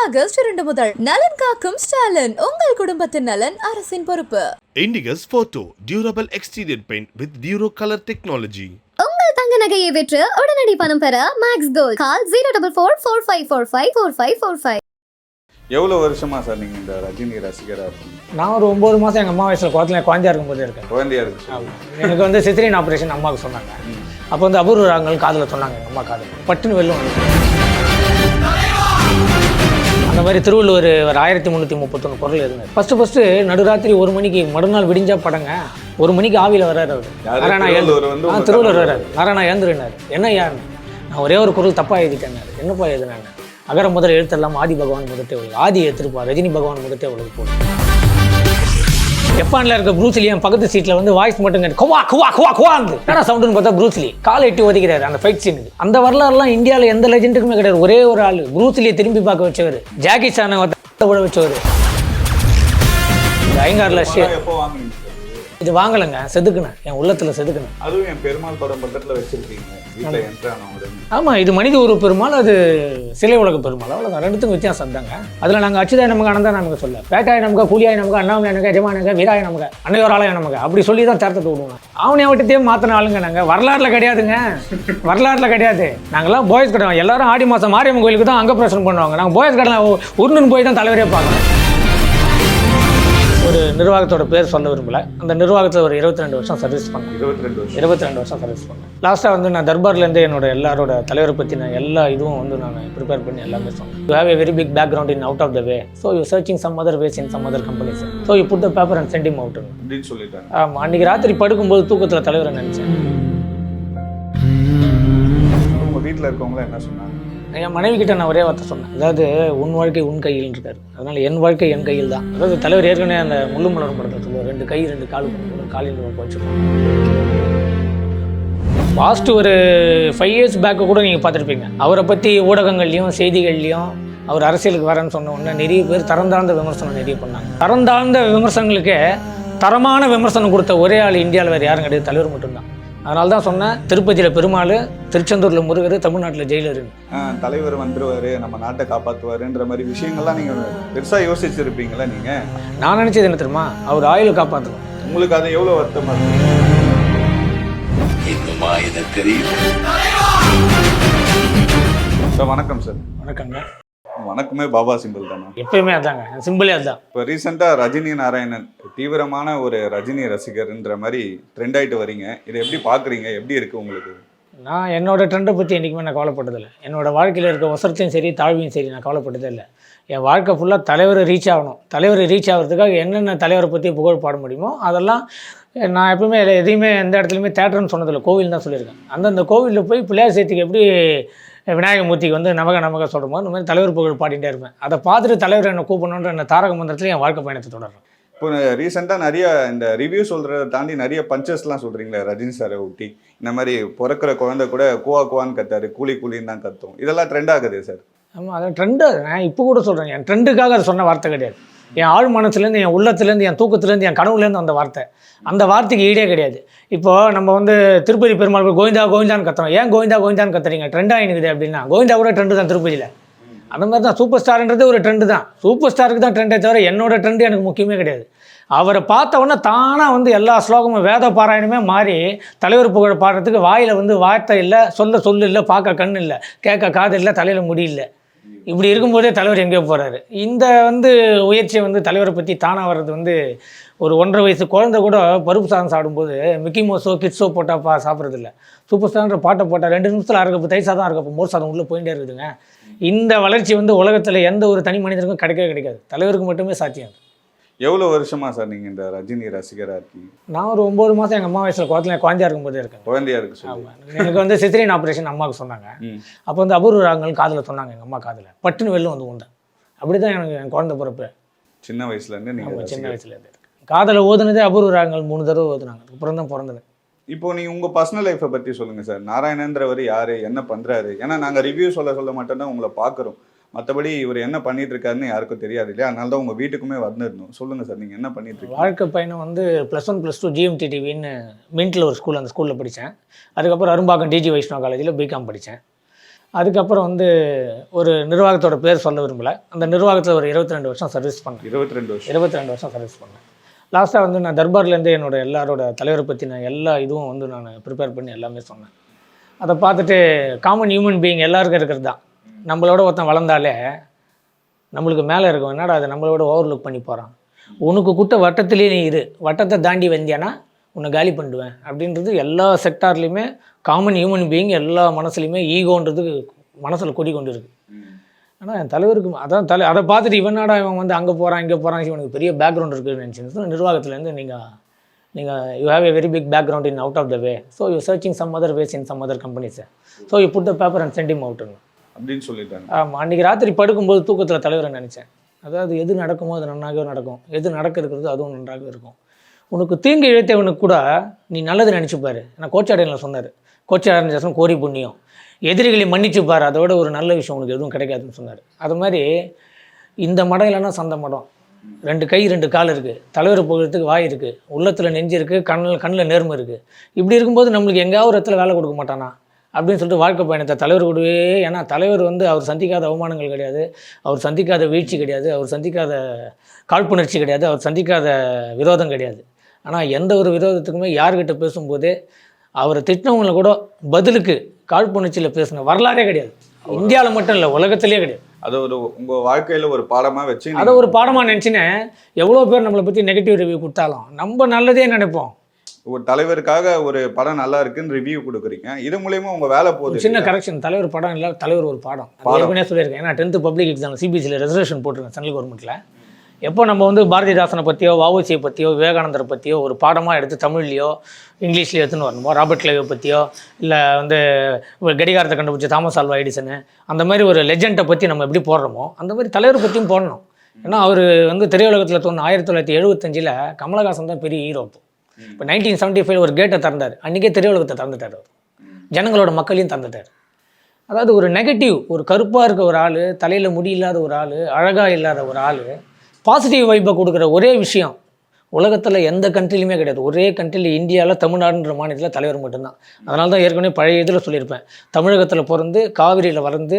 August இரண்டு முதல் நலன் காக்கும் ஸ்டாலின் உங்கள் குடும்பத்தின் நலன் அரசின் பொறுப்பு. Indigus Photo Durable Exterior Paint with Duro Color Technology. உங்கள் தங்க நகையை விற்று உடனடி பணம் பெற max gold call zero double four four five four five four five four five எவ்வளோ வருஷமா சார் நீங்கள் இந்த ரஜினி ரசிகராக இருக்கீங்க? நான் ஒரு ஒம்பது மாதம் எங்கள் அம்மா வயசில் குளத்துல குழந்தையா இருக்கும்போது இருக்கேன். குழந்தையா இருக்கு. எனக்கு வந்து சித்திரின் ஆப்ரேஷன் அம்மாவுக்கு சொன்னாங்க. அப்போ வந்து அபூர்வ ராகங்கள் காதில் சொன்னாங்க எங்கள் அம்மா காதில். பட்டுன்னு வெளில வந்து அந்த மாதிரி திருவள்ளுவர் ஒரு ஆயிரத்தி முந்நூற்றி முப்பத்தொன்று குரல் இருந்தது ஃபஸ்ட்டு ஃபஸ்ட்டு நடுராத்திரி ஒரு மணிக்கு மறுநாள் விடிஞ்சா படங்க. ஒரு மணிக்கு ஆவியில் வர்றாரு அவர்? நாராயணா உங்க திருவள்ளுவர் வர்றாரு. நாராயணா ஏந்துருனாரு. என்ன யாருன்னு நான் ஒரே ஒரு குரல் தப்பாக எழுதிட்டேன்னாரு. என்னப்பா எழுதுனாங்க? அகர முதல் எழுத்தெல்லாம் ஆதி பகவான் முதத்தே உலகு ஆதி எடுத்துருப்பா ரஜினி பகவான் முதத்தே உலகு போடு ஜப்பான்ல இருக்க ப்ரூஸ்லி என் பக்கத்து சீட்ல வந்து வாய்ஸ் மட்டும் கேட்டு குவா குவா குவா குவாந்து என்ன சவுண்டுன்னு பார்த்தா ப்ரூஸ்லி காலை எட்டி ஒதுக்கிறாரு அந்த ஃபைட் சீனுக்கு அந்த வரலாறுலாம் இந்தியாவில் எந்த லெஜெண்டுக்குமே கிடையாது. ஒரே ஒரு ஆள். ப்ரூஸ்லியை திரும்பி பார்க்க வச்சவர். ஜாக்கி சானை விட வச்சவர். ஐங்காரில் இது வாங்கலைங்க செதுக்குனேன். என் உள்ளத்தில் செதுக்குனேன். அதுவும் என் பெருமாள் படம் பக்கத்தில் வச்சிருக்கீங்க. வீட்டில் ஆமாம் இது மனித உருவ பெருமாள் அது சிலை உலக பெருமாள். அவ்வளோதான் ரெண்டுத்துக்கும் வித்தியாசம் தாங்க. அதில் நாங்கள் அச்சுதாய நமக்கு அனந்தா நமக்கு சொல்ல. பேட்டாய நமக்கு கூலியாய நமக்கு அண்ணாமலை நமக்கு எஜமானங்க வீராய நமக்கு அன்னையோராலய நமக்கு அப்படி சொல்லி தான் தேர்த்தத்தை விடுவோம் அவனை விட்டுத்தையே மாற்றின ஆளுங்க நாங்கள் வரலாறுல கிடையாதுங்க. வரலாறுல கிடையாது. நாங்களாம் போயஸ் கடை. எல்லாரும் ஆடி மாதம் மாரியம்மன் கோயிலுக்கு தான் அங்க பிரச்சனை பண்ணுவாங்க. நாங்கள் போயஸ் கடை உருணுன்னு போய் தான் தலைவரே பார்க்கணும். ஒரு நிர்வாகத்தோட பேர் சொல்ல விரும்பல. அந்த நிர்வாகத்தில் ஒரு இருபத்தி ரெண்டு வருஷம் சர்வீஸ் பண்ணேன் இருபத்தி ரெண்டு வருஷம். இருபத்தி ரெண்டு வருஷம் சர்வீஸ் பண்ணேன் லாஸ்ட்டாக வந்து நான் தர்பார்லேருந்து என்னோட எல்லாரோட தலைவரை பற்றின எல்லா இதுவும் வந்து நான் ப்ரிப்பேர் பண்ணி எல்லாமே சொன்னேன். You have a very big background in out of the way so you searching some other ways in some other companies so you put the paper and sending out அப்படின்னு சொல்லிட்டாங்க. ஆமாம் அன்றைக்கி ராத்திரி படுக்கும்போது தூக்கத்தில் தலைவரை நினச்சேன். உங்கள் வீட்டில் இருக்கவங்களாம் என்ன சொன்னாங்க? என் மனைவி கிட்ட நான் ஒரே வார்த்தை சொன்னேன். அதாவது உன் வாழ்க்கை உன் கையில் இருக்காரு. அதனால என் வாழ்க்கை என் கையில் தான். அதாவது தலைவர் ஏற்கனவே அந்த முள்ளு மலரும் படத்தை சொல்லுவார். ரெண்டு கை ரெண்டு கால் கொண்டு காலில் வச்சுருக்கோம் லாஸ்ட் ஒரு ஃபைவ் இயர்ஸ் பேக்கை கூட நீங்கள் பார்த்துருப்பீங்க. அவரை பற்றி ஊடகங்கள்லையும் செய்திகள்லையும் அவர் அரசியலுக்கு வரேன்னு சொன்ன உடனே நிறைய பேர் தரந்தாழ்ந்த விமர்சனம் நிறைய பண்ணாங்க. தரந்தாழ்ந்த விமர்சனங்களுக்கு தரமான விமர்சனம் கொடுத்த ஒரே ஆள் இந்தியாவில் வேறு யாரும் கிடையாது? தலைவர் மட்டும்தான். அதனால தான் சொன்னேன் திருப்பதியில் பெருமாள் திருச்செந்தூரில் முருகர் தமிழ்நாட்டில் ஜெயிலருன்னு ஆ, தலைவர் வந்துருவாரு நம்ம நாட்டை காப்பாற்றுவாருன்ற மாதிரி விஷயங்கள்லாம் நீங்கள் பெருசாக யோசிச்சிருப்பீங்களா நீங்கள் நான் நினச்சது என்ன தெரியுமா? அவர் ஆயுளை காப்பாற்றணும் உங்களுக்கு அது எவ்வளோ வருத்தமாக இருக்கு? சார் வணக்கம் சார். வணக்கங்க. வணக்கமே பாபா சிம்பிள் தானே? எப்பயுமே அதாங்க. சிம்பிளே அதுதான் இப்போ ரீசெண்டாக ரஜினி நாராயணன் தீவிரமான ஒரு ரஜினி ரசிகர்ன்ற மாதிரி ட்ரெண்ட் ஆயிட்டு வரீங்க. இதை எப்படி பார்க்குறீங்க எப்படி இருக்கு உங்களுக்கு? நான் என்னோட ட்ரெண்டை பற்றி என்றைக்குமே நான் கவலைப்பட்டதில்லை. என்னோட வாழ்க்கையில் இருக்க ஒசரத்தையும் சரி தாழ்வையும் சரி நான் கவலைப்பட்டதே இல்லை என் வாழ்க்கை ஃபுல்லாக தலைவரை ரீச் ஆகணும். தலைவரை ரீச் ஆகிறதுக்காக என்னென்ன தலைவரை பற்றி புகழ் பாட முடியுமோ அதெல்லாம் நான் எப்பவுமே எதையுமே எந்த இடத்துலையுமே தேட்டர்னு சொன்னதில்லை. கோவில் தான் சொல்லியிருக்கேன். அந்தந்த கோவிலில் போய் பிள்ளையார் சேர்த்துக்கு எப்படி விநாயகமூர்த்திக்கு வந்து நமக நமக சொல்கிறோமோ இந்த மாதிரி தலைவர் புகழ் பாடிட்டே இருப்பேன். அதை பார்த்துட்டு தலைவர் என்னை கூப்பிடணுன்ற அந்த தாரக மந்திரத்தில் என் வாழ்க்கை பயணத்தை தொடர்றேன். இப்போ ரீசெண்டாக நிறைய இந்த ரிவ்யூ சொல்கிறத தாண்டி நிறைய பஞ்சஸ்லாம் சொல்கிறீங்களே ரஜினி சாரை ஒட்டி இந்த மாதிரி பிறக்கிற குழந்தை கூட குவா குவான்னு கத்தாரு கூலி கூலின்னு தான் கத்தும். இதெல்லாம் ட்ரெண்ட் ஆகுது சார்? ஆமாம் அதான் ட்ரெண்டு நான் இப்போ கூட சொல்கிறேன் என் ட்ரெண்டுக்காக அது சொன்ன வார்த்தை கிடையாது. என் ஆழ் மனசுலேருந்து என் உள்ளத்துலேருந்து என் தூக்கத்துலேருந்து என் கனவுலேருந்து அந்த வார்த்தை. அந்த வார்த்தைக்கு ஈடே கிடையாது. இப்போது நம்ம வந்து திருப்பதி பெருமாள் கோவிந்தா கோவிந்தான்னு கத்துறோம். ஏன் கோவிந்தா கோவிந்தான்னு கத்துறீங்க? ட்ரெண்ட் ஆகினுக்குது அப்படின்னா கோவிந்தா கூட ட்ரெண்டு தான் திருப்பதியில். அந்த மாதிரி தான் சூப்பர் ஸ்டார்ன்றது ஒரு ட்ரெண்டு தான். சூப்பர் ஸ்டாருக்கு தான் ட்ரெண்டே தவிர என்னோட ட்ரெண்டு எனக்கு முக்கியமே கிடையாது. அவரை பார்த்த உடனே தானாக வந்து எல்லா ஸ்லோகமும் வேத பாராயணமே மாறி தலைவர் புகழ் பாடுறதுக்கு வாயில் வந்து வார்த்தை இல்லை சொல்ல சொல்லு இல்லை பார்க்க கண் இல்லை கேட்க காது இல்லை தலையில் முடி இல்லை. இப்படி இருக்கும்போதே தலைவர் எங்கேயோ போகிறாரு இந்த வந்து உயர்ச்சியை வந்து தலைவரை பற்றி தானாக வர்றது வந்து ஒரு ஒன்றரை வயசு குழந்தை கூட பருப்பு சாதம் சாப்பிடும்போது மிக்கி மோஸோ கிட்ஸோ போட்டால் பா சாப்பிட்றதில்ல சூப்பர் ஸ்டார்ன்ற பாட்டை போட்டால் ரெண்டு நிமிஷத்தில் அறுக்கப்போ தை சாதம் அறுக்கப்போ மோர் சாதம் உள்ளே போயிட்டே இருக்குதுங்க. இந்த வளர்ச்சி வந்து உலகத்தில் எந்த ஒரு தனி மனிதருக்கும் கிடைக்கவே கிடைக்காது. தலைவருக்கு மட்டுமே சாத்தியம் எவ்வளோ வருஷமா சார் நீங்கள் இந்த ரஜினி ரசிகராக இருக்கீங்க? நான் ஒரு ஒம்பது மாதம் எங்கள் அம்மா வயசில் குளத்துல குழந்தையா இருக்கும்போதே இருக்கேன். குழந்தையா இருக்கு ஆமாம் எனக்கு வந்து சித்திரின் ஆப்ரேஷன் அம்மாவுக்கு சொன்னாங்க. அப்போ வந்து அபூர்வ ராகங்கள் காதில் சொன்னாங்க எங்கள் அம்மா காதில். பட்டுன்னு வெளில வந்து உண்டேன் அப்படி தான் எனக்கு என் குழந்தை பிறப்பு. சின்ன வயசுலேருந்து நீங்கள் சின்ன வயசுல இருந்து காதில் ஓதுனதே அபூர்வ ராகங்கள் மூணு தடவை ஓதுனாங்க. அப்புறம் தான் பிறந்தது. இப்போ நீங்கள் உங்கள் பர்சனல் லைஃப்பை பற்றி சொல்லுங்கள் சார். நாராயணன்றவர் யார்? என்ன பண்ணுறாரு ஏன்னா நாங்கள் ரிவ்யூ சொல்ல சொல்ல மட்டும்தான் உங்களை பார்க்குறோம். மற்றபடி இவர் என்ன பண்ணிட்டு இருக்காருன்னு யாருக்கும் தெரியாது இல்லையா அதனால தான் உங்கள் வீட்டுக்குமே வந்திருந்தோம். சொல்லுங்கள் சார் நீங்கள் என்ன பண்ணிட்டு இருக்கீங்க வாழ்க்கை பயணம் வந்து plus one plus two GMT டிவின்னு மின்ட்டில் ஒரு ஸ்கூல் அந்த ஸ்கூலில் படித்தேன் அதுக்கப்புறம் அரும்பாக்கம் டிஜி வைஷ்ணவ காலேஜில் பிகாம் படித்தேன் அதுக்கப்புறம் வந்து ஒரு நிர்வாகத்தோட பேர் சொல்ல விரும்பல. அந்த நிர்வாகத்தில் ஒரு இருபத்தி ரெண்டு வருஷம் சர்வீஸ் பண்ணேன். இருபத்தி ரெண்டு வருஷம். இருபத்தி ரெண்டு வருஷம் சர்வீஸ் பண்ணேன். லாஸ்ட்டாக வந்து நான் தர்பார்லேருந்து என்னோட எல்லாரோட தலைவரை பற்றின எல்லா இதுவும் வந்து நான் ப்ரிப்பேர் பண்ணி எல்லாமே சொன்னேன். அதை பார்த்துட்டு காமன் ஹியூமன் பீயிங் எல்லாருக்கும் இருக்கிறது தான். நம்மளோட ஒருத்தன் வளர்ந்தாலே நம்மளுக்கு மேலே இருக்கும் என்னடா அதை நம்மளோட ஓவர்லுக் பண்ணி போகிறான் உனக்கு கூட்ட வட்டத்திலே நீ இரு. வட்டத்தை தாண்டி வந்தியானா உன்னை காலி பண்ணிடுவேன். அப்படின்றது எல்லா செக்டார்லேயுமே காமன் ஹியூமன் பீயிங் எல்லா மனசுலையுமே ஈகோன்றது மனசில் கொடி கொண்டு இருக்கு. ஆனால் என் தலைவருக்கு அதான் தலை அதை பார்த்துட்டு இவனாடா இவன் வந்து அங்கே போகிறான் இங்கே போகிறான் இவனுக்கு பெரிய பேக்ரவுண்ட் இருக்குதுன்னு நினச்சிருந்தது நிர்வாகத்துலேருந்து நீங்கள் நீங்கள் you have a very big background in out of the way so you searching some other ways in some other companies so you put the paper and sending அவுட்னு அப்படின்னு சொல்லிட்டாங்க. ஆமாம் அன்றைக்கி ராத்திரி படுக்கும்போது தூக்கத்தில் தலைவரை நினச்சேன். அதாவது எது நடக்குமோ அது நன்றாகவே நடக்கும். எது நடக்க இருக்கிறது அதுவும் நன்றாக இருக்கும். உனக்கு தீங்கு இழைத்தவனுக்கு கூட நீ நல்லது நினச்சிப்பாரு நான் கோச்சாடையில் சொன்னார். கோச்சாடன் கோரி புண்ணியம். எதிரிகளை மன்னிச்சுப்பார் அதோட ஒரு நல்ல விஷயம் உனக்கு எதுவும் கிடைக்காதுன்னு சொன்னார். அது மாதிரி இந்த மடம் இல்லைன்னா சந்த மடம். ரெண்டு கை ரெண்டு கால் இருக்குது தலைவர் போகிறதுக்கு வாய் இருக்குது உள்ளத்தில் நெஞ்சு இருக்குது கண்ணில் கண்ணில் நேர்மை இருக்குது இப்படி இருக்கும்போது நம்மளுக்கு எங்கேயாவது ஒரு இடத்துல வேலை கொடுக்க மாட்டானா? அப்படின்னு சொல்லிட்டு வாழ்க்கை பயணத்தை தலைவர் கூடவே ஏன்னா தலைவர் வந்து அவர் சந்திக்காத அவமானங்கள் கிடையாது அவர் சந்திக்காத வீழ்ச்சி கிடையாது அவர் சந்திக்காத காழ்ப்புணர்ச்சி கிடையாது அவர் சந்திக்காத விரோதம் கிடையாது. ஆனால் எந்த ஒரு விரோதத்துக்குமே யார்கிட்ட பேசும்போதே அவரை திட்டினவங்களை கூட பதிலுக்கு காழ்ப்புணர்ச்சியில் பேசின வரலாறே கிடையாது. இந்தியாவில் மட்டும் இல்லை உலகத்திலே கிடையாது. அது ஒரு உங்க வாழ்க்கையில ஒரு பாடமா வச்சு அதை ஒரு பாடமாக நினச்சினேன். எவ்வளோ பேர் நம்மளை பற்றி நெகட்டிவ் ரிவ்யூ கொடுத்தாலும் நம்ம நல்லதே நினைப்போம். ஒரு தலைவருக்காக ஒரு படம் நல்லா இருக்குன்னு ரிவ்யூ கொடுக்குறீங்க. இது மூலியமா உங்க வேலை போகுது சின்ன கரெக்ஷன் தலைவர் படம் இல்லை தலைவர் ஒரு பாடம். ஏற்கனவே சொல்லியிருக்கேன். ஏன்னா டென்த்து பப்ளிக் எக்ஸாம் சிபிஎஸ்சியில் ரெசர்வேஷன் போட்டிருக்கேன் சென்ட்ரல் கவர்மெண்ட்டில் எப்போ நம்ம வந்து பாரதிதாசனை பற்றியோ வஉசியை பற்றியோ விவேகானந்தரை பற்றியோ ஒரு பாடமாக எடுத்து தமிழ்லையோ இங்கிலீஷ்லையோ எடுத்துன்னு வரணுமோ? ராபர்ட் கிளைவை பற்றியோ இல்லை வந்து ஒரு கடிகாரத்தை கண்டுபிடிச்ச தாமஸ் ஆல்வா எடிசனு அந்த மாதிரி ஒரு லெஜெண்டை பற்றி நம்ம எப்படி போடுறோமோ அந்த மாதிரி தலைவர் பற்றியும் போடணும். ஏன்னா அவர் வந்து திரையுலகத்தில் தோணும் ஆயிரத்தி தொள்ளாயிரத்தி எழுபத்தஞ்சில் கமலஹாசன் தான் பெரிய ஹீரோ இப்போ இப்போ நைன்டீன் செவன்ட்டி ஃபைவ் ஒரு கேட்டை திறந்தார். அன்றைக்கே திரையுலகத்தை திறந்துட்டார் அவர். ஜனங்களோட மக்களையும் திறந்துட்டார். அதாவது ஒரு நெகட்டிவ் ஒரு கருப்பாக இருக்க ஒரு ஆள் தலையில் முடி இல்லாத ஒரு ஆள் அழகாக இல்லாத ஒரு ஆள் பாசிட்டிவ் வைப்பை கொடுக்குற ஒரே விஷயம் உலகத்தில் எந்த கண்ட்ரிலையுமே கிடையாது. ஒரே கண்ட்ரியில் இந்தியாவில் தமிழ்நாடுன்ற மாநிலத்தில் தலைவர் மட்டும்தான். அதனால தான் ஏற்கனவே பழைய இதில் சொல்லியிருப்பேன். தமிழகத்தில் பிறந்து காவிரியில் வளர்ந்து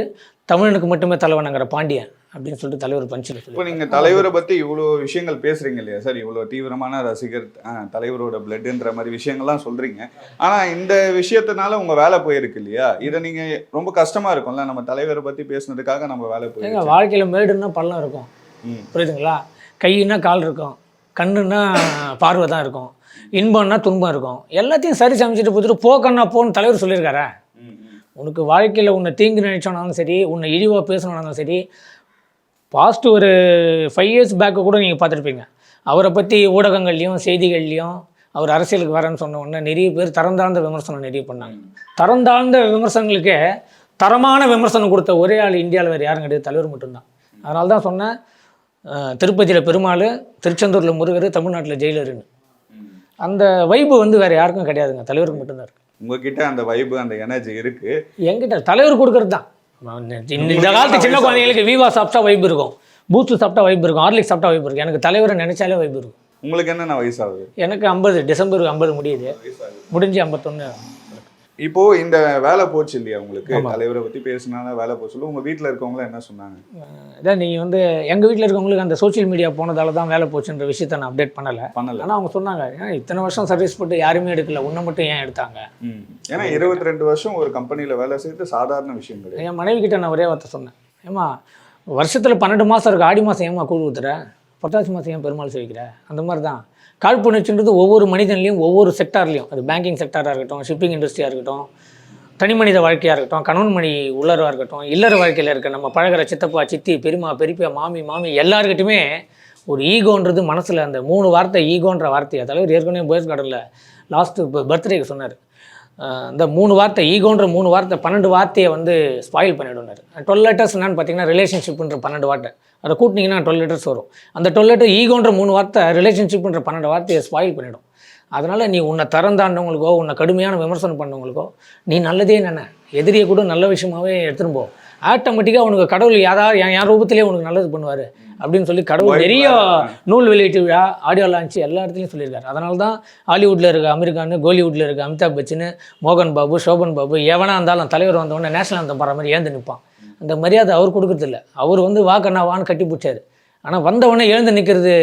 தமிழனுக்கு மட்டுமே தலைவனங்கிற பாண்டியன். அப்படின்னு சொல்லிட்டு தலைவர் பஞ்சில் இப்போ சொல்லி நீங்க தலைவரை பத்தி இவ்வளோ விஷயங்கள் பேசுறீங்க இல்லையா சார்? இவ்வளோ தீவிரமான ரசிகர் தலைவரோட பிளட்ன்ற மாதிரி விஷயங்கள்லாம் சொல்றீங்க. ஆனா இந்த விஷயத்தினால உங்க வேலை போயிருக்கு இல்லையா? இதை நீங்க ரொம்ப கஷ்டமா இருக்கும்ல நம்ம தலைவரை பத்தி பேசுனதுக்காக நம்ம வேலை போயிருக்கு. வாழ்க்கையில் மேடுன்னா பள்ளம் இருக்கும். ம். புரியுதுங்களா? கையின்னா கால் இருக்கும். கண்ணுன்னா பார்வை தான் இருக்கும். இன்பம்னா துன்பம் இருக்கும். எல்லாத்தையும் சரி சமைச்சிட்டு போத்துட்டு போக்கன்னா போன்னு தலைவர் சொல்லியிருக்காரா. உனக்கு வாழ்க்கையில் உன்னை தீங்கு நினைச்சோனாலும் சரி உன்னை இழிவாக பேசணுனாலும் சரி பாஸ்ட் ஒரு ஃபைவ் இயர்ஸ் பேக்கு கூட நீங்கள் பார்த்துருப்பீங்க. அவரை பற்றி ஊடகங்கள்லையும் செய்திகள்லையும் அவர் அரசியலுக்கு வரேன்னு சொன்ன உடனே நிறைய பேர் தரந்தாழ்ந்த விமர்சனம் நிறைய பண்ணாங்க. தரந்தாழ்ந்த விமர்சனங்களுக்கே தரமான விமர்சனம் கொடுத்த ஒரே ஆள் இந்தியாவில் வேறு யாரும் கிடையாது தலைவர் மட்டும்தான். அதனால தான் சொன்னேன். திருப்பதியில் பெருமாள் திருச்செந்தூரில் முருகர் தமிழ்நாட்டில் ஜெயிலருன்னு. அந்த வைப்பு வந்து வேறு யாருக்கும் கிடையாதுங்க. தலைவருக்கு மட்டும்தான் இருக்கு. உங்ககிட்ட அந்த வைபு அந்த எனர்ஜி இருக்கு. என்கிட்ட தலைவர் கொடுக்கறது தான் இந்த- இந்த காலத்து சின்ன குழந்தைங்களுக்கு விவா சாப்பிட்டா வைப் இருக்கும். பூத்து சாப்பிட்டா வைப் இருக்கும். ஹார்லிக் சாப்பிட்டா வைப் இருக்கும். எனக்கு தலைவரை நினைச்சாலே வைப் இருக்கும். உங்களுக்கு என்னென்ன வயசாகுது? எனக்கு ஐம்பது டிசம்பர் ஐம்பது முடியுது. முடிஞ்சு ஐம்பத்தொன்று இப்போ இந்த வேலை போச்சு இல்லையா உங்களுக்கு. தலைவரை பத்தி பேசினால வேலை போச்சு உங்க வீட்ல இருக்கவங்க என்ன சொன்னாங்க? இதான் நீங்கள் வந்து எங்கள் வீட்டில் இருக்கவங்களுக்கு அந்த சோஷியல் மீடியா போனதால தான் வேலை போச்சுன்ற விஷயத்த நான் அப்டேட் பண்ணலை. பண்ணல. ஆனால் அவங்க சொன்னாங்க ஏன் இத்தனை வருஷம் சர்வீஸ் போட்டு யாருமே எடுக்கல உன்னை மட்டும் ஏன் எடுத்தாங்க. ஏன்னா இருபத்தி ரெண்டு வருஷம் ஒரு கம்பெனில வேலை செய்யறது சாதாரண விஷயம் கிடையாது. என் மனைவி கிட்ட நான் ஒரே வார்த்தை சொன்னேன். ஏம்மா வருஷத்தில் பன்னெண்டு மாதம் இருக்கு ஆடி மாதம் ஏம்மா கூழ் ஊத்துற? புரட்டாசி மாதம் ஏன் பெருமாள் சேவிக்கிற? அந்த மாதிரி தான். காழ்ப்புணர்ச்சின்றது ஒவ்வொரு மனிதன்லையும் ஒவ்வொரு செக்டார்லையும் அது பேங்கிங் செக்டாராக இருக்கட்டும் ஷிப்பிங் இண்டஸ்ட்ரியாக இருக்கட்டும் தனி மனித வாழ்க்கையாக இருக்கட்டும் கணவன் மணி உள்ளரவாக இருக்கட்டும் இல்லற வாழ்க்கையில் இருக்க நம்ம பழகுற சித்தப்பா சித்தி பெரியமா பெரியப்பா மாமி மாமி எல்லாருக்கிட்டையுமே ஒரு ஈகோன்றது மனசில் அந்த மூணு வார்த்தை ஈகோன்ற வார்த்தையை தலைவர் ஏற்கனவே போயஸ் கார்டனில் லாஸ்ட்டு பர்த்டேக்கு சொன்னார். இந்த மூணு வார்த்தை ஈகோன்ற மூணு வார்த்தை பன்னெண்டு வார்த்தையை வந்து ஸ்பாயில் பண்ணிவிடுனார் டுவெல் லெட்டர்ஸ் என்னன்னு பார்த்தீங்கன்னா ரிலேஷன்ஷிப்ன்ற பன்னெண்டு வார்த்தை. அதை கூட்டினீங்கன்னா டுவெல் லெட்டர்ஸ் வரும். அந்த டுவெல் லெட்டர் ஈகோன்ற மூணு வார்த்தை ரிலேஷன்ஷிப்ன்ற பன்னெண்டு வார்த்தையை ஸ்பாயில் பண்ணிடும். அதனால் நீ உன்னை திறந்தாண்டவங்களுக்கோ உன்னை கடுமையான விமர்சனம் பண்ணவங்களுக்கோ நீ நல்லதே நினை எதிரியை கூட நல்ல விஷயமாவே எடுத்துன்னு போ. ஆட்டோமேட்டிக்காக உனக்கு கடவுள் யாராவது என் யார் ரூபத்திலே உனக்கு நல்லது பண்ணுவார்? அப்படின்னு சொல்லி கடவுள் நிறைய. நூல் வெளியீட்டு விழா ஆடியோ லான்ச் எல்லா இடத்துலையும் சொல்லியிருக்காரு. அதனால தான் ஹாலிவுட்டில் இருக்க அமெரிக்கானு கோலிவுட்டில் இருக்க அமிதாப் பச்சன் மோகன் பாபு சோபன் பாபு எவனா இருந்தாலும் தலைவர் வந்தவொடனே நேஷனல் அந்தம் பாடுற மாதிரி ஏந்து நிற்பான் அந்த மரியாதை அவர் கொடுக்கறதில்ல அவர் வந்து வாக்கண்ணா வான்னு கட்டி பிடிச்சாரு. ஆனால் வந்தவொடனே எழுந்து நிற்கிறது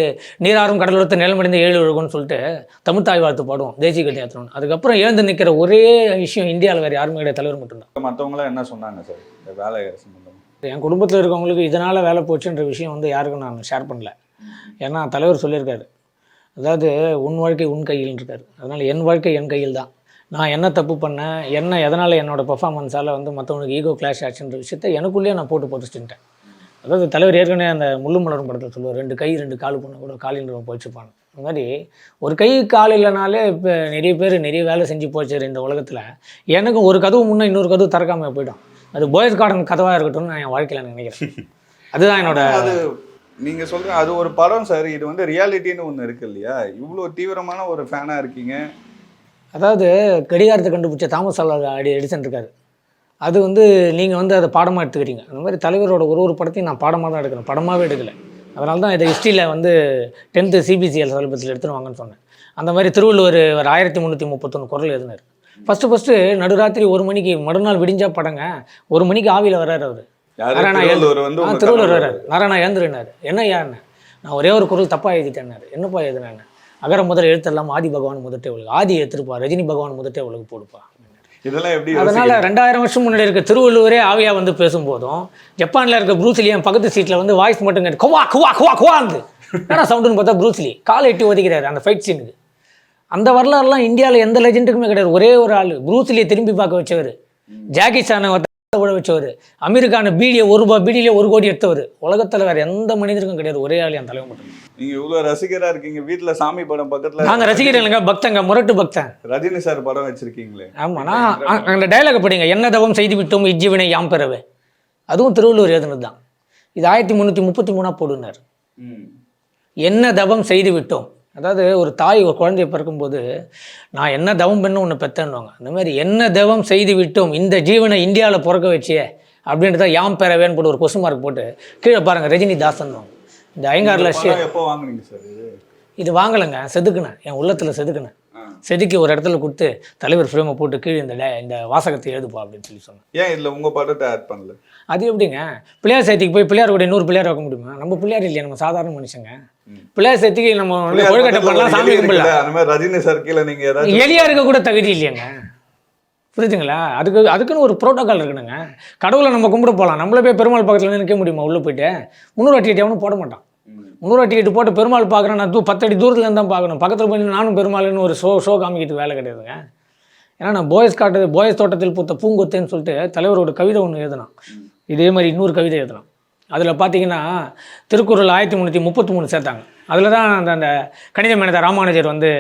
நீராறும் கடலோரத்தை நிலமடைந்த ஏழு ஒழுகும்னு சொல்லிட்டு தமிழ் தாய் வாழ்த்து பாடுவோம் தேசிய கட்டி ஏற்றணும் அதுக்கப்புறம் எழுந்து நிற்கிற ஒரே விஷயம் இந்தியாவில் வேறு யாருமே கிடையாது தலைவர் மட்டும்தான். மற்றவங்களாம் என்ன சொன்னாங்க சார்? இந்த வேலை என் குடும்பத்தில் இருக்கவங்களுக்கு இதனால் வேலை போச்சுன்ற விஷயம் வந்து யாருக்கும் நான் ஷேர் பண்ணல. ஏன்னா தலைவர் சொல்லியிருக்காரு. அதாவது உன் வாழ்க்கை உன் கையில் இருக்காரு. அதனால் என் வாழ்க்கை என் கையில் தான். நான் என்ன தப்பு பண்ணேன்? என்ன எதனால் என்னோடய பெர்ஃபார்மன்ஸால் வந்து மற்றவனுக்கு ஈகோ கிளாஷ் ஆச்சுன்ற விஷயத்த எனக்குள்ளேயே நான் போட்டு போட்டுச்சுட்டேன் அதாவது தலைவர் ஏற்கனவே அந்த முள்ளு மலரும் படத்தில் சொல்லுவார் ரெண்டு கை ரெண்டு கால் பண்ண கூட காலில் போச்சுப்பான் அந்த மாதிரி ஒரு கை கால் இல்லைனாலே இப்போ நிறைய பேர் நிறைய வேலை செஞ்சு போச்சு இந்த உலகத்தில். எனக்கும் ஒரு கதவு முன்னே இன்னொரு கதவு திறக்காமல் போயிடும். அது போயஸ் கார்டன் கதவாக இருக்கட்டும்னு நான் என் வாழ்க்கையில் நினைக்கிறேன். அதுதான் என்னோட அது நீங்க சொல்ற அது ஒரு படம் சார் இது வந்து ரியாலிட்டின்னு ஒண்ணு இருக்கு இல்லையா? இவ்வளோ தீவிரமான ஒரு ஃபேனா இருக்கீங்க. அதாவது கடிகாரத்தை கண்டுபிடிச்ச தாமஸ் ஆல்வா அடி எடிசன் இருக்காரு. அது வந்து நீங்கள் வந்து அதை பாடமாக எடுத்துக்கிறீங்க. அந்த மாதிரி தலைவரோட ஒரு ஒரு படத்தையும் நான் பாடமாக தான் எடுக்கிறேன். படமாகவே எடுக்கலை. அதனால தான் இதை ஹிஸ்ட்ரியில் வந்து டென்த்து சிபிசிஎல் சலபத்தில் எடுத்துன்னு வாங்கன்னு சொன்னேன். அந்த மாதிரி திருவள்ளுவர் ஒரு ஆயிரத்தி முந்நூற்றி முப்பத்தொன்று குரல் எழுதினார். ஃபஸ்ட்டு ஃபஸ்ட்டு நடுராத்திரி ஒரு மணிக்கு மறுநாள் விடிஞ்சா படங்க. ஒரு மணிக்கு ஆவியில் வர்றாரு அவர். நாராயணா திருவள்ளுவர் வர்றாரு. நாராயணா ஏந்திருனாரு என்ன யாருன்னு நான் ஒரே ஒரு குரல் தப்பாக எழுதிட்டேன்னாரு. என்னப்பா எழுதுனேன்னு? அகர முதல் எழுத்தெல்லாம் ஆதி பகவான் முதட்டே உலகு ஆதி எடுத்துருப்பா ரஜினி பகவான் முதட்டே உலகு போடுப்பா. இதெல்லாம் எப்படி அதனால? ரெண்டாயிரம் வருஷம் முன்னாடி இருக்க திருவள்ளுவரே ஆவியா வந்து பேசும்போதும் ஜப்பான்ல இருக்க ப்ரூஸ்லி என் பக்கத்து சீட்ல வந்து வாய்ஸ் மட்டும் கேட்டு குவா குவா குவா குவாந்து என்ன சவுண்டுன்னு பார்த்தா ப்ரூஸ்லி காலை எட்டி ஒதுக்கிறாரு அந்த ஃபைட் சீனுக்கு அந்த வரலாறுலாம் இந்தியாவில் எந்த லெஜெண்டுக்குமே கிடையாது. ஒரே ஒரு ஆள் ப்ரூஸ்லியை திரும்பி பார்க்க வச்சவர். ஜாக்கி சானை விட வச்சவர். அமீர்கான பீடியை ஒரு ரூபாய் பீடியிலே ஒரு கோடி எடுத்தவர். உலகத்தில் வேற எந்த மனிதருக்கும் கிடையாது. ஒரே ஆள் என் தலைவர் மட்டும் நீங்க இவ்வளவு ரசிகரா இருக்கீங்க. வீட்ல சாமி படம் பக்கத்துல நாங்க ரசிகர் இல்லைங்க. பக்தங்க முரட்டு பக்தன். ரஜினி சார் படம் வச்சிருக்கீங்களே? ஆமா நான் அந்த டைலாக் படிங்க. என்ன தவம் செய்து விட்டோம் இஜ்ஜீவனை யாம் பெறவே. அதுவும் திருவள்ளுவர் எழுதுனது தான். இது ஆயிரத்தி முந்நூற்றி முப்பத்தி மூணா போடுனார். என்ன தவம் செய்து விட்டோம்? அதாவது ஒரு தாய் ஒரு குழந்தைய பிறக்கும்போது நான் என்ன தவம் பண்ண ஒன்று பெத்தேன்னுவாங்க அந்த மாதிரி என்ன தவம் செய்து விட்டோம் இந்த ஜீவனை இந்தியாவில் பிறக்க வச்சியே அப்படின்றத யாம் பெறவேன்னு போட்டு ஒரு கொஸ்டின் மார்க் போட்டு கீழே பாருங்க ரஜினி தாசன் இந்த படம் எப்போ வாங்குனீங்க சார் இது? வாங்கலைங்க செதுக்குனேன். என் உள்ளத்தில் செதுக்குனேன். செதுக்கி ஒரு இடத்துல கொடுத்து தலைவர் ஃப்ரேமை போட்டு கீழே இந்த இந்த வாசகத்தை எழுதுப்பா அப்படின்னு சொல்லி சொன்னேன். ஏன் இதுல உங்க படத்தை ஆட் பண்ணல? அது எப்படிங்க? பிள்ளையார் சேர்த்திக்கு போய் பிள்ளையார் கூட நூறு பிள்ளையார் வைக்க முடியுமா? நம்ம பிள்ளையார் இல்லையா? நம்ம சாதாரண மனுஷங்க. பிள்ளையார் சேர்த்திக்கு நம்ம வந்து கொழுக்கட்டை பண்ணலாம் சாமி கும்பிடலாம் அந்த மாதிரி ரஜினி சார் கீழே நீங்க ஏதாச்சும் எலியா இருக்க கூட தகுதி இல்லையாங்க. புரியுதுங்களா அதுக்கு அதுக்குன்னு ஒரு ப்ரோட்டோகால் இருக்கணுங்க கடவுளை நம்ம கும்பிட போகலாம் நம்மள போய் பெருமாள் பக்கத்தில் நிற்க முடியுமா? உள்ளே போயிட்டு. முந்நூறு டிக்கெட் எவனும் போட மாட்டான். முந்நூறு டிக்கெட் போட்டு பெருமாள் பார்க்குறேன். நான் தூ பத்தடி தூரத்துல இருந்து தான் பார்க்கணும். பக்கத்தில் போய் நானும் பெருமாள்னு ஒரு ஷோ ஷோ காமிக்கிறதுக்கு வேலை கிடையாதுங்க. ஏன்னா நான் போயஸ் காட்டு போயஸ் தோட்டத்தில் பூத்த பூங்கொத்தேன்னு சொல்லிட்டு தலைவரோட கவிதை ஒன்று எழுதினான். இதே மாதிரி இன்னொரு கவிதை எழுதினான். அதில் பார்த்தீங்கன்னா திருக்குறள் ஆயிரத்தி முந்நூற்றி முப்பத்தி மூணு சேர்த்தாங்க. அதில் தான் அந்த அந்த கணித மேனதா ராமானுஜர் வந்து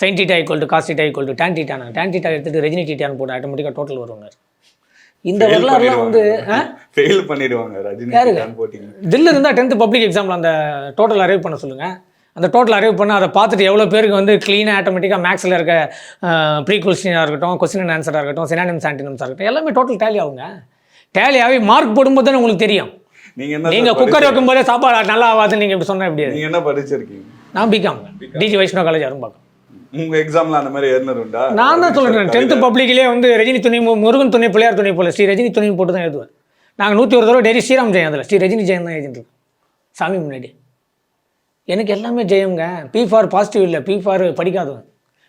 sine theta equal to cos theta equal to tan டீட்டான tan theta எடுத்துட்டு ரஜினி டீட்டான்னு போட்டு ஆட்டோமேட்டிக்காக டோட்டல் வருவாங்க. இந்த வரலாறுலாம் வந்து? ஃபெயில் பண்ணிடுவாங்க. ரஜினி தில்லு இருந்தால் டென்த்து பப்ளிக் எக்ஸாமில் அந்த டோட்டல் அரைவ் பண்ண சொல்லுங்கள் அந்த டோட்டல் அரைவ் பண்ண அதை பார்த்துட்டு எவ்வளோ பேருக்கு வந்து க்ளீனாக ஆட்டோமேட்டிக்காக மேக்ஸில் இருக்க ப்ரீ கொஸ்டினாக இருக்கட்டும் கொஸ்டின் அண்ட் ஆன்சராக இருக்கட்டும் சினானிம்ஸ் ஆன்டினம்ஸாக இருக்கட்டும் எல்லாமே டோட்டல் டேலி ஆகுங்க. டேலி ஆகி மார்க் போடும்போது தானே உங்களுக்கு தெரியும். நீங்க என்ன நீங்கள் சார் குக்கர் படிச்சீங்க? வைக்கும்போதே சாப்பாடு நல்லா ஆகாதுன்னு நீங்கள் இப்படி சொன்னால் எப்படி? நீங்க என்ன படிச்சிருக்கீங்க? நான் BCom DG Vaishnava college Arumbakkam. உங்க எக்ஸாம்ல அந்த மாதிரி ஏறினர் உண்டா? நான் தான் சொல்கிறேன் டென்த்து பப்ளிக்லேயே வந்து ரஜினி துணை முருகன் துணை பிள்ளையார் துணை போல ஸ்ரீ ரஜினி துணை போட்டு தான் எழுதுவேன். நாங்கள் நூற்றி ஒரு தடவை டெய்லி ஸ்ரீராம் ஜெயம் அதில். ஸ்ரீ ரஜினி ஜெயம் தான் எழுதிட்டு சாமி முன்னாடி. எனக்கு எல்லாமே ஜெயம்ங்க. பி ஃபார் பாசிட்டிவ் இல்லை. பி ஃபார் படிக்காதவன்.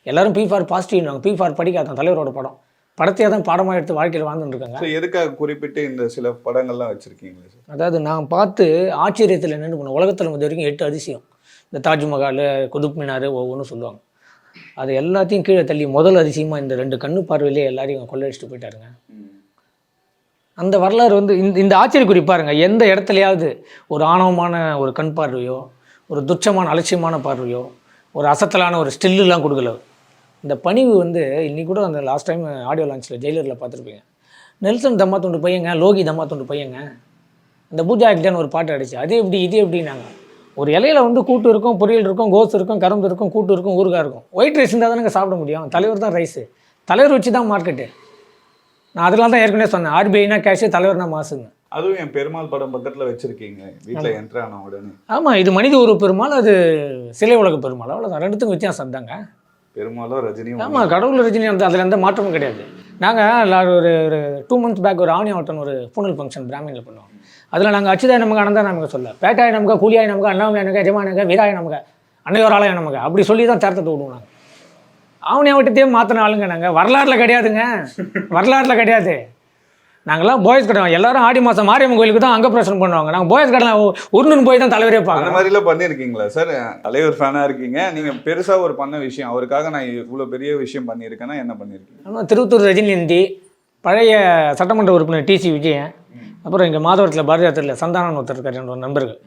எல்லாரும் பி ஃபார் பாசிட்டிவ்னாங்க பி ஃபார் படிக்காதவன். தலைவரோட படம். படத்தையே தான் பாடமாக எடுத்து வாழ்க்கையில் வாழ்ந்துட்டு இருக்காங்க. So, எதுக்காக குறிப்பிட்டு இந்த சில படங்கள்லாம் வச்சிருக்கீங்களே சார்? அதாவது நான் பார்த்து ஆச்சரியத்தில் நின்று போனேன் உலகத்தில் இது வரைக்கும் எட்டு அதிசயம். இந்த தாஜ்மஹால் குதுப் மினார் ஒவ்வொன்றும் சொல்லுவாங்க. அது எல்லாத்தையும் கீழே தள்ளி முதல் அதிசயமாக இந்த ரெண்டு கண்ணு பார்வையிலே எல்லாரையும் கொள்ளையடிச்சிட்டு போயிட்டாருங்க. அந்த வரலாறு வந்து இந்த இந்த ஆச்சரியக்குறி பாருங்க. எந்த இடத்துலையாவது ஒரு ஆணவமான ஒரு கண் பார்வையோ ஒரு துச்சமான அலட்சியமான பார்வையோ ஒரு அசத்தலான ஒரு ஸ்டில்லுலாம் கொடுக்கல. இந்த பணிவு வந்து இன்னைக்கு கூட அந்த லாஸ்ட் டைம் ஆடியோ லான்ச்சில் ஜெயிலரில் பார்த்துருப்பீங்க. நெல்சன் தம்மா தொண்டு பையங்க லோகி தம்மா தொண்டு பையங்க. இந்த பூஜா ஆக்டான்னு ஒரு பாட்டு அடிச்சு அது எப்படி இது எப்படின்னாங்க. ஒரு இலையில வந்து கூட்டு இருக்கும் பொரியல் இருக்கும் கோஸ் இருக்கும் கரும்பு இருக்கும் கூட்டு இருக்கும் ஊறுகாய் இருக்கும். ஒயிட் ரைஸ் இருந்தால் தானே சாப்பிட முடியும். தலைவர் தான் ரைஸு தலைவர் வச்சு தான் மார்க்கெட்டு நான் அதெல்லாம் தான் ஏற்கனவே சொன்னேன். ஆர்பிஐனா கேஷ் தலைவர்னா மாசுங்க. அதுவும் என் பெருமாள் படம் பக்கத்துல வச்சிருக்கீங்க. வீட்டுல என்ட்ரு ஆன உடனே. ஆமாம் இது மனித உருவ பெருமாள் அது சிலை உலக பெருமாள். அவ்வளோதான் ரெண்டுத்துக்கும் வித்தியாசம் தாங்க. பெருமாளும் ரஜினியும் ஆமாம் கடவுள் ரஜினி அந்த அதில் எந்த மாற்றமும் கிடையாது. நாங்கள் ஒரு ஒரு டூ மந்த்ஸ் பேக் ஒரு ஆவணி ஆவட்டன் ஒரு பூனல் ஃபங்க்ஷன் பிராமினில் பண்ணுவோம். அதில் நாங்கள் அச்சுதாய் நமக்கு அனந்தா நமக்கு சொல்ல. பேட்டாய் நமக்கு கூலியாய் நமக்கு அண்ணாமலை நமக்கு எஜமான் நமக்கு வீராய நமக்கு அன்னையோராலய நமக்கு அப்படி சொல்லி தான் தேர்த்தத்தை விடுவோம் நாங்கள் ஆவணி ஆவட்டத்தையே மாற்றின ஆளுங்க நாங்கள் வரலாறுல கிடையாதுங்க. வரலாறுல கிடையாது. நாங்களாம் போயஸ் கடை. எல்லாரும் ஆடி மாதம் மாரியம்மன் கோயிலுக்கு தான் அங்க பிரசனம் பண்ணுவாங்க நாங்கள் போயஸ் கடை உருணுன்னு போய் தான் தலைவரே அந்த பார்க்கணும் மாதிரிலாம் பண்ணியிருக்கீங்களா சார் தலைவர் ஃபேனா இருக்கீங்க. நீங்க பெருசா ஒரு பண்ண விஷயம். அவருக்காக நான் இவ்வளவு பெரிய விஷயம் பண்ணியிருக்கேன்னா என்ன பண்ணியிருக்கீங்க? ஆமாம் திருவத்தூர் ரஜினிந்தி பழைய சட்டமன்ற உறுப்பினர் டிசி விஜயன் அப்புறம் இங்கே மாதவரத்தில் பாரதியாத்தில் சந்தானம் ஒருத்தர் இருக்கார் என்னோட நண்பர்கள்.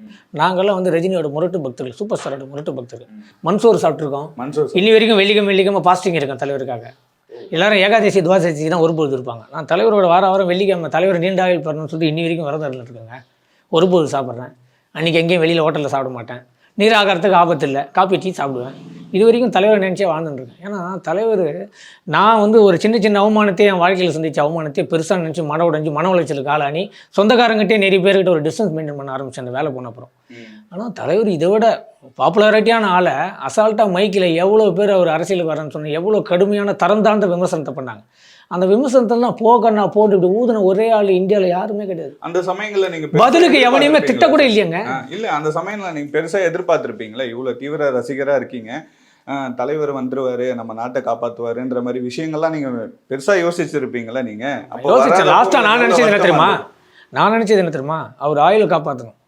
நாங்கள்லாம் வந்து ரஜினியோட முரட்டு பக்தர்கள் சூப்பர் ஸ்டாரோட முரட்டு பக்தர்கள். மன்சூர் சாப்பிட்ருக்கோம் மன்சூர் சார் இன்னி வரைக்கும் வெள்ளிக்கிழமை வெள்ளிக்கிழமை பாஸ்டிங் இருக்கேன் தலைவருக்காக. எல்லாரும் ஏகாதசி துவாதசி தான் ஒருபொழுது இருப்பாங்க. நான் தலைவரோட வார வாரம் வெள்ளிக்கிழமை தலைவர் நீண்டாவில் ஆயுள் பெறணும்னு சொல்லிட்டு இன்னி வரைக்கும் விரதம் இருந்துருக்கேங்க ஒருபொழுது சாப்பிட்றேன். அன்றைக்கி எங்கேயும் வெளியில் ஹோட்டலில் சாப்பிட மாட்டேன். நீர் ஆகாரத்துக்கு ஆபத்து இல்லை காப்பி டீ சாப்பிடுவேன். இது வரைக்கும் தலைவர் நினச்சே வாழ்ந்துட்டுருக்கேன் ஏன்னா தலைவர் நான் வந்து ஒரு சின்ன சின்ன அவமானத்தை என் வாழ்க்கையில் சந்திச்ச அவமானத்தை பெருசாக நினச்சி மன உடைஞ்சு மன உளைச்சலுக்கு ஆளானி சொந்தக்காரங்கிட்டே நிறைய பேர்கிட்ட ஒரு டிஸ்டன்ஸ் மெயின்டைன் பண்ண ஆரம்பிச்சேன் அந்த வேலை போன அப்புறம். ஆனால் தலைவர் இதை விட பாப்புலாரிட்டியான ஆளை அசால்ட்டாக மைக்கில் எவ்வளோ பேர் அவர் அரசியலுக்கு வரேன்னு சொன்ன எவ்வளோ கடுமையான தரம் தாழ்ந்த விமர்சனத்தை பண்ணாங்க. அந்த விமர்சனத்தெல்லாம் போக்கண்ணா போட்டு இப்படி ஊதுன ஒரே ஆள் இந்தியாவில் யாருமே கிடையாது. அந்த சமயங்கள்ல நீங்க பெருசா பதிலுக்கு எவனையுமே எதிர்பார்த்திருப்பீங்களா? திட்ட கூட சார்? இல்லையங்க இல்ல அந்த சமயம்ல நீங்க பெருசா எதிர்பார்த்திருப்பீங்களா? இவ்வளவு தீவிர ரசிகரா இருக்கீங்க. தலைவர் வந்துருவாரு நம்ம நாட்டை காப்பாத்துவாருன்ற மாதிரி விஷயங்கள்லாம் நீங்க பெருசா யோசிச்சிருப்பீங்களா நீங்க? லாஸ்ட்டாக நான் நினச்சது என்ன தெரியுமா. நான் நினச்சது என்ன தெரியுமா? அவர் ஆயுளை காப்பாற்றணும்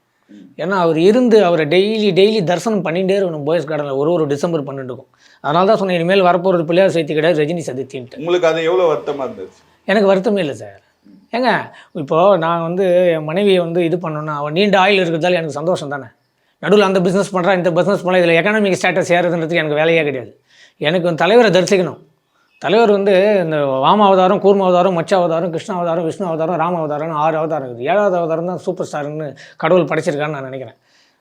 ஏன்னா அவர் இருந்து அவரை டெய்லி டெய்லி தரிசனம் பண்ணிகிட்டே இருக்கணும். போயஸ் கார்டனில் ஒரு ஒரு டிசம்பர் பண்ணிட்டு இருக்கும் அதனால தான் சொன்னேன் இனிமேல் வரப்போகிறது பிள்ளையார் சேர்த்து கிடையாது ரஜினி சதுர்த்தின்ட்டு. உங்களுக்கு அது எவ்வளவு வருத்தமா இருந்துச்சு? எனக்கு வருத்தமே இல்லை சார். ஏங்க இப்போது நான் வந்து என் மனைவியை வந்து இது பண்ணணும்னா அவன் நீண்ட ஆயில் இருக்கிறதால எனக்கு சந்தோஷம் தானே. நடுவில் அந்த பிஸ்னஸ் பண்ணுறா இந்த பிஸ்னஸ் பண்ணலாம் இதில் எக்கனாமிக் ஸ்டேட்டஸ் ஏறுதுன்றதுக்கு எனக்கு வேலையே கிடையாது. எனக்கு வந்து தலைவரை தரிசிக்கணும். தலைவர் வந்து இந்த வாம அவதாரம் கூர்ம அவதாரம் மச்ச அவதாரம் கிருஷ்ண அவதாரம் விஷ்ணு அவதாரம் ராம அவதாரம்னு ஆறு அவதாரம் இருக்குது. ஏழாவது அவதாரம் தான் சூப்பர் ஸ்டார்னு கடவுள் படைச்சிருக்கான்னு நான் நினைக்கிறேன்.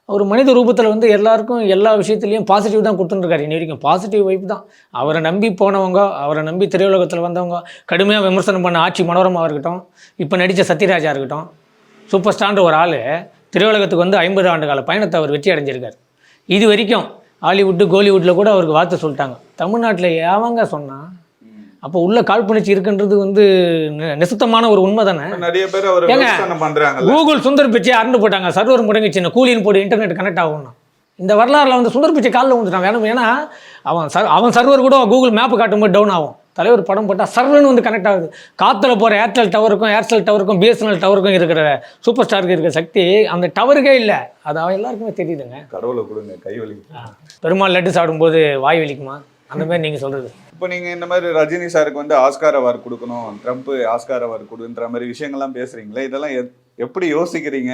அவர் மனித ரூபத்தில் வந்து எல்லாருக்கும் எல்லா விஷயத்துலையும் பாசிட்டிவ் தான் கொடுத்துட்டுருக்காரு. இனி வரைக்கும் பாசிட்டிவ் வைப் தான். அவரை நம்பி போனவங்க அவரை நம்பி திரையுலகத்தில் வந்தவங்க கடுமையாக விமர்சனம் பண்ண ஆட்சி மனோரமாக இருக்கட்டும் இப்போ நடித்த சத்யராஜா இருக்கட்டும் சூப்பர் ஸ்டார்ன்ற ஒரு ஆள் திரையுலகத்துக்கு வந்து ஐம்பது ஆண்டு கால பயணத்தை அவர் வெற்றி அடைஞ்சிருக்கார். இது வரைக்கும் ஹாலிவுட்டு கோலிவுட்டில் கூட அவருக்கு வார்த்தை சொல்லிட்டாங்க. தமிழ்நாட்டில் ஏவங்க சொன்னால் அப்போ உள்ள காழ்ப்புணர்ச்சி இருக்குன்றது வந்து நிசுத்தமான ஒரு உண்மை தானே நிறைய பேர் அவர் பண்றாங்கல்ல. கூகுள் சுந்தர் பிச்சை அறந்து போட்டாங்க. சர்வர் முடங்கிச்சு கூலின்னு போட்டு இன்டர்நெட் கனெக்ட் ஆகும்னா. இந்த வரலாறுல வந்து சுந்தர் பிச்சை காலில் வந்துட்டான் வேணும் ஏன்னா அவன் சர் அவன் சர்வர் கூட கூகுள் மேப் காட்டும்போது டவுன் ஆகும். தலைவர் படம் போட்டால் சர்வர்னு வந்து கனெக்ட் ஆகுது. காற்றுல போகிற ஏர்டெல் டவருக்கும் ஏர்செல் டவருக்கும் பிஎஸ்என்எல் டவருக்கும் இருக்கிற சூப்பர் ஸ்டாருக்கு இருக்கிற சக்தி அந்த டவருக்கே இல்லை. அது அவன் எல்லாருக்குமே தெரியுதுங்க. கடவுளை கொடுங்க கை வலி பெருமாள் லட்டு சாப்பிடும்போது வாய் வலிக்குமா? அந்த மாதிரி நீங்கள் சொல்கிறது இப்போ நீங்க இந்த மாதிரி ரஜினி சாருக்கு வந்து ஆஸ்கார் அவார்டு கொடுக்கணும் ட்ரம்ப் ஆஸ்கார் அவார்டு கொடுன்ற மாதிரி விஷயங்கள்லாம் பேசுறீங்களே இதெல்லாம் எப்- எப்படி யோசிக்கிறீங்க?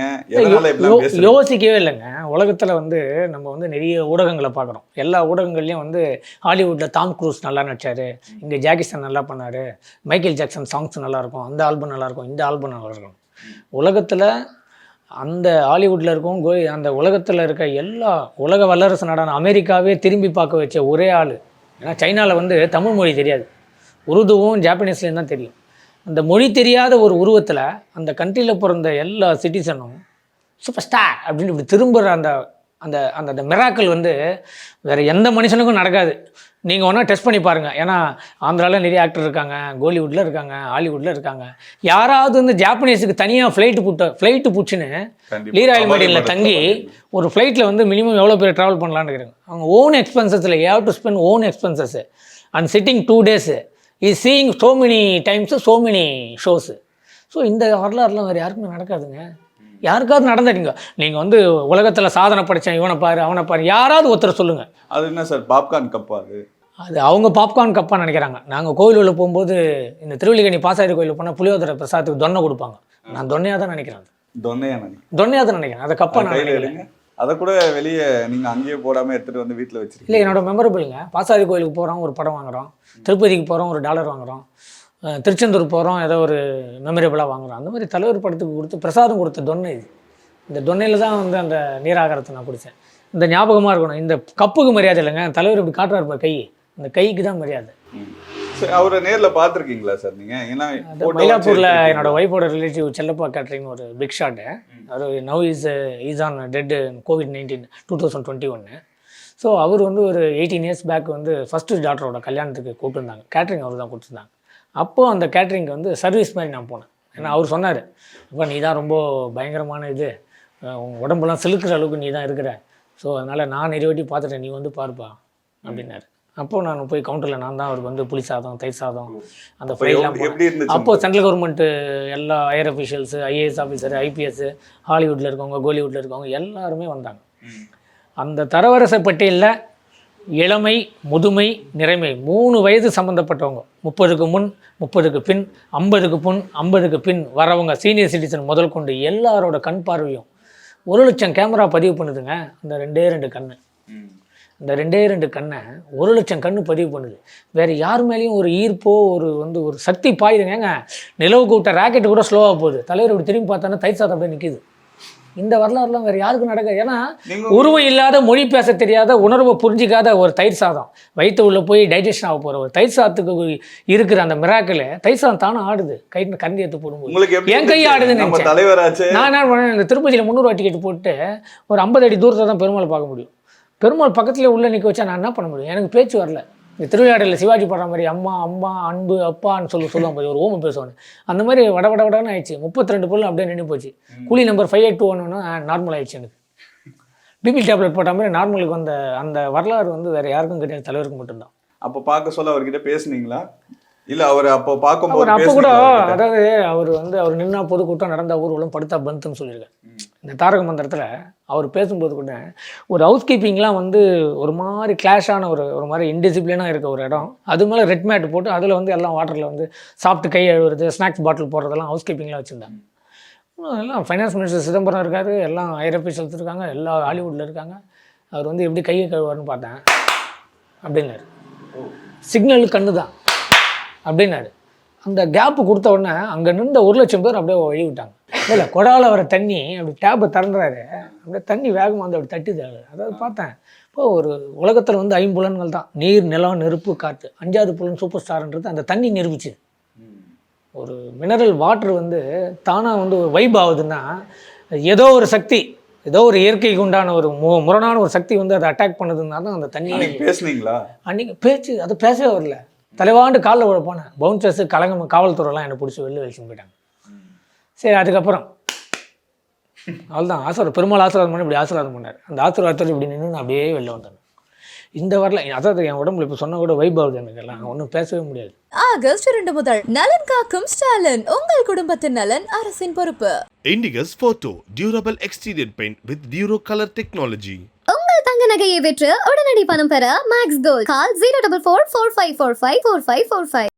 யோசிக்கவே இல்லைங்க. உலகத்தில் வந்து நம்ம வந்து நிறைய ஊடகங்களை பார்க்குறோம். எல்லா ஊடகங்கள்லையும் வந்து ஹாலிவுட்டில் டாம் க்ரூஸ் நல்லா நடிச்சாரு இங்கே ஜாகிஸ்தான் நல்லா பண்ணாரு மைக்கேல் ஜாக்சன் சாங்ஸ் நல்லா இருக்கும் அந்த ஆல்பம் நல்லா இருக்கும் இந்த ஆல்பம் நல்லா இருக்கும் உலகத்தில் அந்த ஹாலிவுட்டில் இருக்கும் கோ அந்த உலகத்தில் இருக்க எல்லா உலக வல்லரசு நாடான அமெரிக்காவே திரும்பி பார்க்க வச்ச ஒரே ஆள் ஏன்னா சைனாவில் வந்து தமிழ் மொழி தெரியாது. உருதுவும் ஜாப்பனீஸ்லேயும் தான் தெரியும். அந்த மொழி தெரியாத ஒரு உருவத்தில் அந்த கண்ட்ரியில் பிறந்த எல்லா சிட்டிசனும் சூப்பர் ஸ்டார் அப்படின்னு இப்படி திரும்புகிற அந்த அந்த அந்த அந்த மிராக்கள் வந்து வேறு எந்த மனுஷனுக்கும் நடக்காது. நீங்கள் ஒன்றா டெஸ்ட் பண்ணி பாருங்கள் ஏன்னா ஆந்திராவில் நிறைய ஆக்டர் இருக்காங்க கோலிவுட்டில் இருக்காங்க ஹாலிவுட்டில் இருக்காங்க. யாராவது வந்து ஜாப்பனீஸுக்கு தனியாக ஃப்ளைட்டு புட்ட ஃப்ளைட்டு புடிச்சுன்னு. லீராயில் மடியில் தங்கி ஒரு ஃப்ளைட்டில் வந்து மினிமம் எவ்வளோ பேர் ட்ராவல் பண்ணலான்னு இருக்கிறாங்க அவங்க own எக்ஸ்பென்சஸில் have to spend own expenses and sitting two days is seeing so many times so many shows so இந்த வரலாறுலாம் வேறு யாருக்குமே நடக்காதுங்க. யாருக்காவது நடந்துட்டீங்க நீங்கள் வந்து உலகத்தில் சாதனை படித்தேன் இவனை பாரு அவனை பாரு யாராவது ஒருத்தர் சொல்லுங்கள் அது என்ன சார் பாப்கார்ன் கப்பா அது? அது அவங்க பாப்கார்ன் கப்பாக நினைக்கிறாங்க. நாங்கள் கோயில் உள்ள போகும்போது இந்த திருவள்ளிக்கணி பாசாரி கோயில் போனால் புளியோதரை பிரசாதத்துக்கு தொன்னை கொடுப்பாங்க. நான் தொன்னையாக தான் நினைக்கிறேன் அது. தொன்னையா நினைக்கிறேன். தொன்னையாக தான் நினைக்கிறேன். அதை கப்பாக நான் நினைக்கிறேன். அதை கூட வெளியே நீங்க அங்கேயே போடாம எடுத்துட்டு வந்து வீட்டுல வச்சிருக்கீங்க. இல்லை என்னோட மெமரபிளுங்க பாசாரி கோயிலுக்கு போகிறோம் ஒரு படம் வாங்குறோம். திருப்பதிக்கு போகிறோம் ஒரு டாலர் வாங்குறோம். அஹ் திருச்செந்தூர் போகிறோம் ஏதோ ஒரு மெமரபிளாக வாங்குறோம். அந்த மாதிரி தலைவர் படத்துக்கு கொடுத்து பிரசாதம் கொடுத்த தொன்னை இது. இந்த தொன்னையில் தான் வந்து அந்த நீராகாரத்தை நான் குடித்தேன் இந்த ஞாபகமாக இருக்கணும். இந்த கப்புக்கு மரியாதை இல்லைங்க. தலைவர் இப்படி காட்டுறாரு கை. அந்த கைக்கு தான் மரியாதை. சரி, அவரை நேர்ல பாத்திருக்கீங்களா சார் நீங்க? ஏன்னா மயிலாப்பூரில் வச்சு என்னோட ஒய்ஃபோட ரிலேட்டிவ் செல்லப்பா கேட்ரிங் ஒரு big shot our now is is on dead Covid nineteen two thousand twenty ஒன்று ஸோ அவர் வந்து ஒரு எயிட்டீன் இயர்ஸ் பேக் வந்து ஃபஸ்ட்டு டாக்டரோட கல்யாணத்துக்கு கூப்பிட்டுருந்தாங்க. கேட்ரிங் அவர் தான் கொடுத்துருந்தாங்க. அப்போது அந்த கேட்ரிங்க்கு வந்து சர்வீஸ் மாதிரி நான் போனேன். ஏன்னா அவர் சொன்னார் இப்போ நீ தான் ரொம்ப பயங்கரமான இது. அஹ் உன் உடம்பெல்லாம் செலுக்கிற அளவுக்கு நீ தான் இருக்கிற. ஸோ அதனால் நான் நிறைய வாட்டி பார்த்துட்டேன். நீ வந்து பாருப்பா. அப்படின்னாரு. அப்போது நான் போய் கவுண்டரில் நான் தான் அவருக்கு வந்து புளி சாதம் தயிர் சாதம் அந்த ஃபைல்லாம் எப்படி- எப்படி இருந்துச்சு? அப்போ சென்ட்ரல் கவர்மெண்ட் எல்லா higher officials IAS officer IPS ஹாலிவுட்டில் இருக்கவங்க கோலிவுட்டில் இருக்கவங்க எல்லாருமே வந்தாங்க. அந்த தரவரிசை பட்டியலில் இளமை முதுமை நிறைமை. மூணு வயது சம்மந்தப்பட்டவங்க முப்பதுக்கு முன் முப்பதுக்கு பின் ஐம்பதுக்கு முன் ஐம்பதுக்கு பின் வரவங்க சீனியர் சிட்டிசன் முதல் கொண்டு எல்லாரோட கண் பார்வையும். ஒரு லட்சம் கேமரா பதிவு பண்ணுதுங்க அந்த ரெண்டே ரெண்டு கண்ணு. இந்த ரெண்டே ரெண்டு கண்ணை ஒரு லட்சம் கண்ணு பதிவு பண்ணுது. வேறு யார் மேலேயும் ஒரு ஈர்ப்போ ஒரு வந்து ஒரு சக்தி பாயுதுங்க. ஏங்க நிலவுக்கு விட்ட ராக்கெட்டு கூட ஸ்லோவாக போகுது. தலைவர் இப்படி திரும்பி பார்த்தானே தயிர் சாதம் அப்படியே நிற்கிது இந்த வரலாறுலாம் வேறு யாருக்கும் நடக்காது. ஏன்னா உருவம் இல்லாத மொழி பேச தெரியாத உணர்வை புரிஞ்சிக்காத ஒரு தயிர் சாதம். வயிற்று உள்ள போய் டைஜஷன் ஆக போகிற ஒரு தயிர் சாதத்துக்கு இருக்கிற அந்த மிராக்கில் தயிர் சாதம் தானே ஆடுது. கை கரண்டி எடுத்து போடும்போது. என் கை? ஆடுதுன்னு நினைச்சேன். நான் என்ன பண்ணேன்? இந்த திருப்பதியில் முந்நூறுவா டிக்கெட் போட்டு ஒரு ஐம்பது அடி தூரத்தில் தான் பெருமாள் பார்க்க முடியும். பெருமாள் பக்கத்தில் உள்ள நிற்க வச்சா நான் என்ன பண்ண முடியும்? எனக்கு பேச்சு வரல. இந்த சிவாஜி படுற மாதிரி அம்மா அம்மா அன்பு அப்பான்னு சொல்லி சொல்லுவாங்க பாரு, ஒரு ஓம பேசுவாங்க அந்த மாதிரி வட வட வடன்னு ஆயிடுச்சு. முப்பத்தி ரெண்டு பொருள் அப்படியே நின்று போச்சு. கூலி நம்பர் ஃபைவ் எயிட் டூ ஒன்று நார்மல் ஆயிடுச்சு எனக்கு. பிபி டேப்லெட் போட்ட மாதிரி நார்மலுக்கு வந்த அந்த வரலாறு வந்து வேறு யாருக்கும் கிடையாது தலைவருக்கு மட்டும்தான். அப்ப பார்க்க சொல்ல அவர்கிட்ட பேசுனீங்களா? இல்ல அவர் அப்போ பார்க்கும்போது அப்போ கூட? அதாவது அவர் வந்து அவர் நின்னா பொதுக்கூட்டம் நடந்த ஊர்வலம் படுத்தா பந்துன்னு சொல்லியிருக்காரு. இந்த தாரக மந்திரத்தில் அவர் பேசும்போது கூட ஒரு ஹவுஸ் கீப்பிங்லாம் வந்து ஒரு மாதிரி கிளாஷான ஒரு ஒரு மாதிரி இன்டிசிப்ளினாக இருக்க ஒரு இடம். அது மேலே ரெட் மேட் போட்டு அதில் வந்து எல்லாம் வாட்டரில் வந்து சாப்பிட்டு கை அழுவுறது ஸ்நாக்ஸ் பாட்டில் போடுறதெல்லாம் ஹவுஸ் கீப்பிங்லாம் வச்சுருந்தாங்க எல்லாம் ஃபைனான்ஸ் மினிஸ்டர் சிதம்பரம் இருக்காரு எல்லாம் ஹையர் அஃபீஷியல்ஸ் இருக்காங்க எல்லா ஹாலிவுட்டில் இருக்காங்க. அவர் வந்து எப்படி கையை கழுவார்னு பார்த்தேன். அப்படின்னாரு. சிக்னல் கண்ணு தான் அப்படின்னாரு. அந்த கேப்பு கொடுத்த உடனே அங்கே நின்ற ஒரு லட்சம் பேர் அப்படியே வழி விட்டாங்க இல்லை கொடால வர தண்ணி அப்படி டேப்பை திறந்துறாரு. அப்படியே தண்ணி வேகமாக வந்து அப்படி தட்டுது அதாவது பார்த்தேன் இப்போ ஒரு உலகத்தில் வந்து ஐம்புலன்கள் தான். நீர் நிலம் நெருப்பு காற்று. அஞ்சாவது புலன் சூப்பர் ஸ்டார்ன்றது அந்த தண்ணி நிரூபிச்சு ஒரு மினரல் வாட்டர் வந்து தானாக வந்து ஒரு வைப் ஆகுதுன்னா ஏதோ ஒரு சக்தி ஏதோ ஒரு இயற்கைக்கு உண்டான ஒரு மு முரணான ஒரு சக்தி வந்து அதை அட்டாக் பண்ணுதுன்னா தான் அந்த தண்ணியே அன்னைக்கு பேசுனீங்களா? அன்றைக்கி பேச்சு அது பேசவே வரல. தலைவாண்டு காலில் விழ போனேன். பவுன்சர்ஸு கலங்க காவல்துறைலாம் என்னை பிடிச்சி வெளில வச்சுன்னு போயிட்டாங்க. சரி அதுக்கப்புறம் அவ்வளோதான் ஆசீர்வாதம் பெருமாள் ஆசீர்வாதம் பண்ணி இப்படி ஆசீர்வாதம் பண்ணார். அந்த ஆசீர்வாதத்தில் இப்படி நின்று நான் அப்படியே வெளில வந்தேன். இந்த வரல அதாவது என் உடம்புல இப்போ சொன்ன கூட வைப் ஆகுது எனக்கு எல்லாம். ஒன்றும் பேசவே முடியாது. ஆகஸ்ட் இரண்டு முதல் நலன் காக்கும் ஸ்டாலின் உங்கள் குடும்பத்தின் நலன் அரசின் பொறுப்பு. Indigus Photo Durable Exterior Paint with Duro Color Technology. நகையை விற்று உடனடி பணம் பெற Max gold call zero double four four five four five four five four five